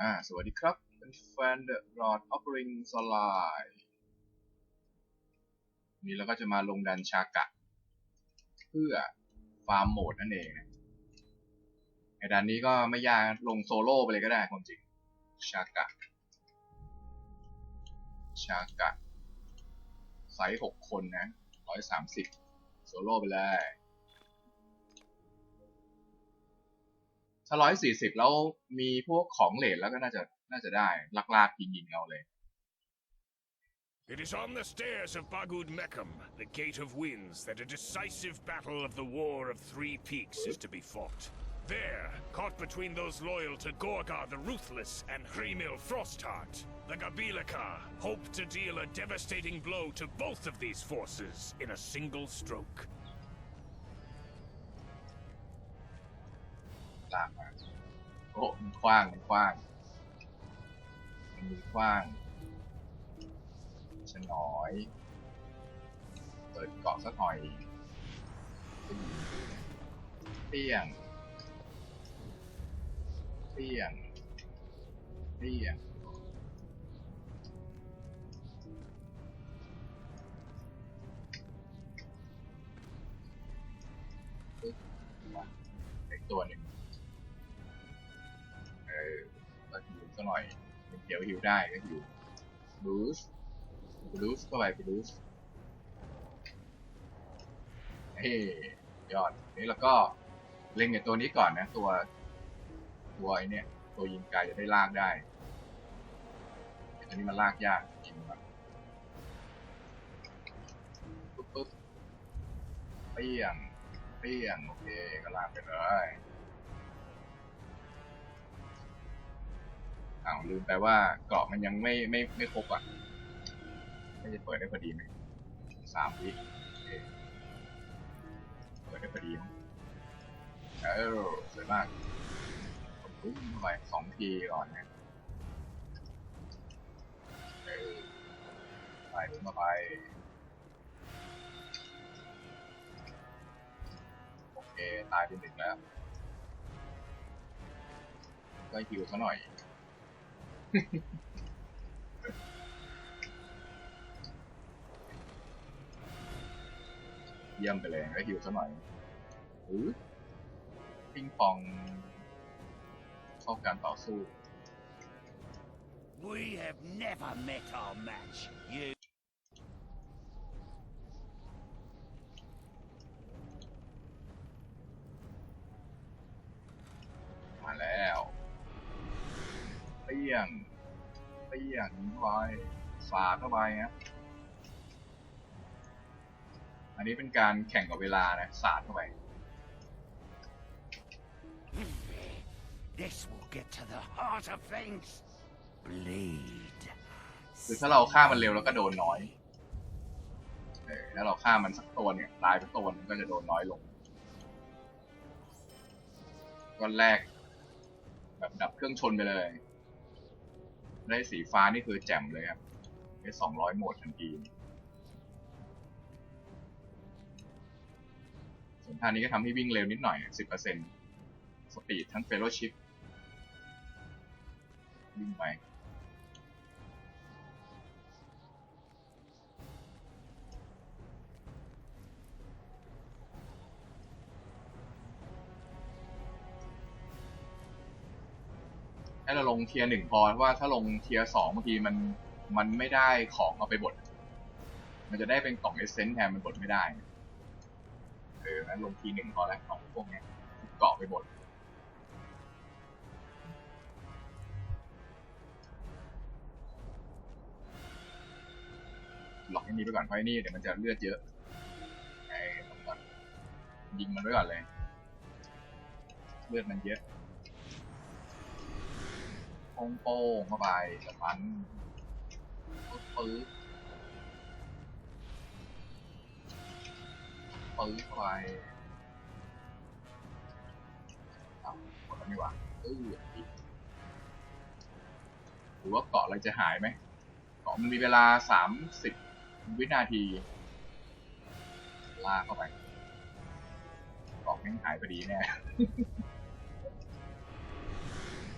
อ่า สวัสดีครับ เป็นแฟน The Lord of the Rings Online นนี้เราก็จะมาลงดันชากะ เพื่อฟาร์มโหมดนั่นเองนะไอ้ดันนี้ก็ไม่ยากลงโซโล่ไปเลยก็ได้ความจริง ชากะ ชากะไซส์หกคนนะร้อยสามสิบโซโล่ไปเลย ถ้าร้อยสี่สิบแล้วมีพวกของเหลนแล้วก็น่าจะน่าจะได้ลากๆยิงยิงเอาเลย It is on the stairs of Bagud Meckham, the Gate of Winds, that a decisive battle of the War of Three Peaks is to be fought. There, caught between those loyal to Gorgar the Ruthless and Hrimil Frostheart, the Gabilika hope to deal a devastating blow to both of these forces in a single stroke. ากมาโอ้มันกว้างมันกว้างมันมีกว้างชะน้อย เปิดเกาะสักหน่อยเปี้ยงเปี้ยงเปี้ยงตัวหนึ่ง สักหน่อยเป็นเขียวหิวได้ก็หิวบลูสบลูสเข้าไปบลูสเฮ้ยอดนี่แล้วก็เล็งเนี่ยตัวนี้ก่อนนะ ตัวตัวไอเนี่ตัวยิงไกลจะได้ลากได้อ้ตัวนี้มันลากยากยิงแบบปุ๊บปุ๊บเปี้ยงเปี้ยงโอเคก็ลากไปเลย อ้าวลืมไปว่าเกราะมันยังไม่ไม่ไม่ครบอะไม่จะเปิดได้พอดีไหมสามวิโอเคเปิดได้พอดีมั้งเออสวยมากปุ้มเข้าไปสองทีก่อนนะเออไปลุ้นมาไปโอเคตายเป็นหนึ่งแล้วก็ฮิวซะหน่อย เยี่ยมไปเลยก็หิวซะหน่อยหือปิ้งปอง เข้าการต่อสู้ We have never met our match. You ปี้ยงเปี้ยงยิงเข้าไปสาดเข้าไปนะอันนี้เป็นการแข่งกับเวลานะสาดเข้าไป This will get to the heart of things. Bleed. คือถ้าเราฆ่ามันเร็วแล้วก็โดนน้อยเออถ้าเราฆ่ามันสักตัวเนี่ยตายไปตัวนึงก็จะโดนน้อยลงก้อนแรก แบบดับเครื่องชนไปเลย ได้สีฟ้านี่คือแจ่มเลยครับได้สองร้อยโหมดทันทีส่วนท่านี้ก็ทำให้วิ่งเร็วนิดหน่อยสิบเปอร์เซ็นต์สปีดทั้งเฟโลชิพวิ่งไป ให้เราลงเทียร์หนึ่งพอว่าถ้าลงเทียร์สองบางทีมันมันไม่ได้ของเอาไปบด มันจะได้เป็นกล่องเอเซนต์แทนมันบดไม่ได้ เอองั้นลงทีหนึ่งพอแล้วของพวกนี้เกาะไปบดหลอกให้นี้ไปก่อนเพราะไอ้นี่เดี๋ยวมันจะเลือดเยอะไอ้ตรงก่อนยิงมันไว้ก่อนเลย เลือดมันเยอะ งโป้งเข้าไปสปันปึ๊บปื๊ดปื๊ดเข้าไปอ้าวหมดแล้วนี่หว่าเอออีกหรือว่าเกาะอะไรจะหายไหมเกาะมันมีเวลาสามสิบวินาที ลากเข้าไปเกาะแม่งหายพอดีแน่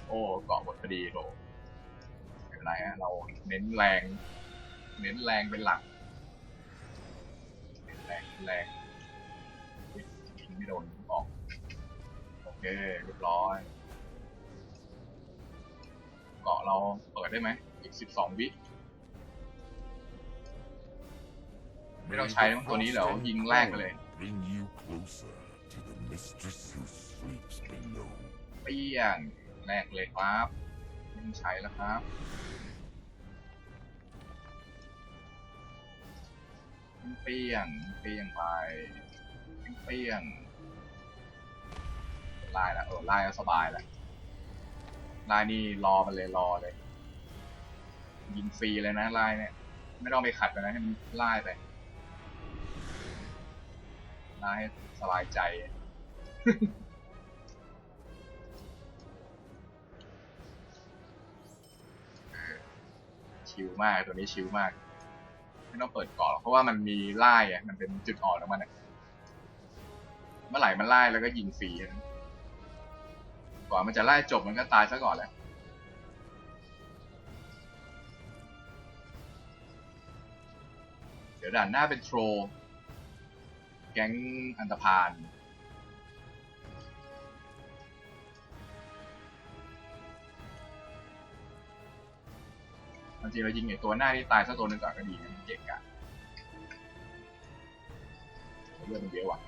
โอ้เกาะหมดพอดีโถไม่เป็นไรฮะเราเน้นแรง เน้นแรงเป็นหลักเน้นแรงเป็นแรงอุ๊ยยิงไม่โดนออกโอเคเรียบร้อยเกาะเราเปิดได้ไหมอีกสิบสองวิไม่ต้องใช้ทั้งตัวนี้เหรอยิงแรกไปเลย Bring you closer to the mistress who sleeps below. เปี้ยง แรกเลยครับไม่ใช้แล้วครับเปี้ยงเปี้ยงไปเปี้ยงไล่ละเออไล่ก็สบายละไล่นี่รอมันเลยรอเลย ยิงฟรีเลยนะไล่เนี่ย ไม่ต้องไปขัดมันนะให้มันไล่ไปไล่ให้สบายใจ ชิลมากตัวนี้ชิลมาก ไม่ต้องเปิดเกาะหรอเพราะว่ามันมีไล่อะมันเป็นจุดอ่อนของมันอะเมื่อไหร่มันไล่แล้วก็ยิงฟรีกว่ามันจะไล่จบมันก็ตายซะก่อนแหละเดี๋ยวด่านหน้าเป็นโทรแก๊งอันตพาน จริงๆเรายิงไอ้ตัวหน้านี่ตายสักตัวหนึ่งก่อนก็ดีนะมันเก่งกะเลือดมันเยอะว่ะ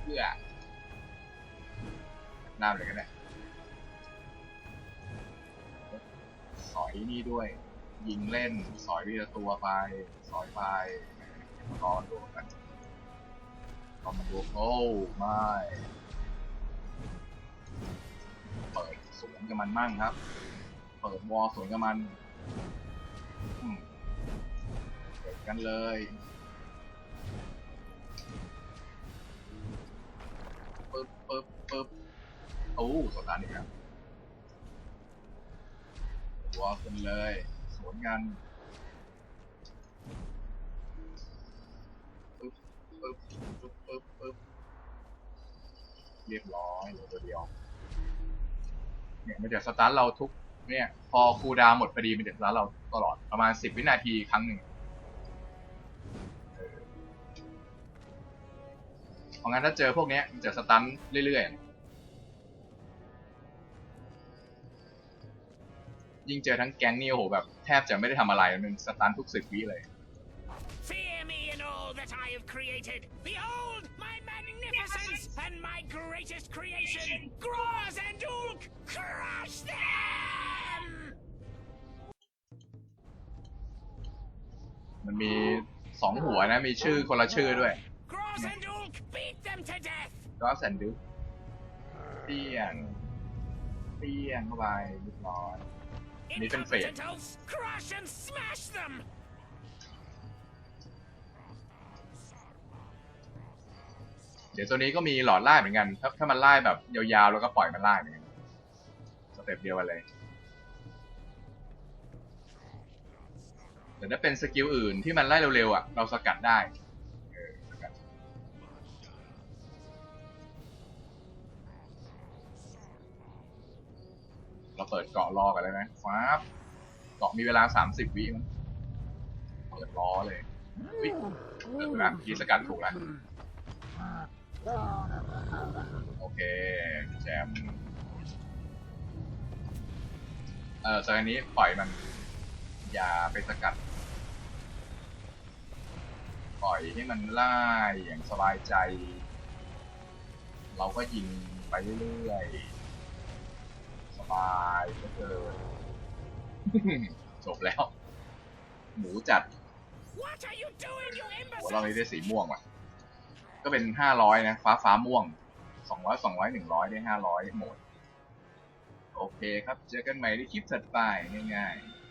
เพื่อหน้าเลยก็ได้สอยนี่ด้วย ยิงเล่น สอยทีละตัวไป สอยไปรอดูกันรอมาดูโอ้ไม่เปิดสวนกับมันมั่งครับ เปิดวอลสวนกับมัน เปิดกันเลยปึ๊บปึ๊บปึ๊บโอ้สตาร์ทอีกแล้ววอลกันเลย สวนกันปึ๊บปึ๊บปึ๊บปึ๊บปึ๊บเรียบร้อยเหลือตัวเดียวเนี่ยมันจะสตาร์ทเราทุก เนี่ย พอคูดาหมดพอดีมันจะสตาร์เราตลอดประมาณสิบวินาทีครั้งหนึ่งเพราะงั้นถ้าเจอพวกนี้มันจะสตันเรื่อยๆ ยิ่งเจอทั้งแก๊งนี่โอ้โหแบบแทบจะไม่ได้ทำอะไรมันสตันทุกสิบวิเลย Fear me in all that I have created. Behold my magnificence and my greatest creation, Groz and Ulk. Crush them! มันมีสองหัวนะ มีชื่อคนละชื่อด้วย Groz and Ulk, beat them to death. ก็แซนดูเปี้ยงเปี้ยงเข้าไปเรียบร้อย Need them fair. Incompetent oafs, crush and smash them. เดี๋ยวตัวนี้ก็มีหลอดไล่เหมือนกัน ถ้าถ้ามันไล่แบบยาวๆ แล้วก็ปล่อยมันไล่เหมือนกันสเต็ปเดียวกันเลย แต่ถ้าเป็นสกิลอื่นที่มันไล่เร็วๆอะเราสกัดได้เราเปิดเกาะรอกันเลยไหมฟ้าบเกาะมีเวลา30วิมั้งเปิดล้อเลยวิเปิดแล้วยีสกัดถูกแล้วโอเคแจมเออจากอันนี้ปล่อยมัน อย่าไปสกัด ปล่อยให้มันไล่อย่างสบายใจ เราก็ยิงไปเรื่อยๆสบายก็เกินจบแล้ว หมูจัด What are you doing, you หัวเรา imbecile? ได้สีม่วงว่ะ ก็เป็นห้าร้อยนะ ฟ้าฟ้าม่วงสองร้อยสองร้อยหนึ่งร้อยได้ห้าร้อยหมด โอเคครับ เจอกันใหม่ในคลิปถัดไปง่ายๆ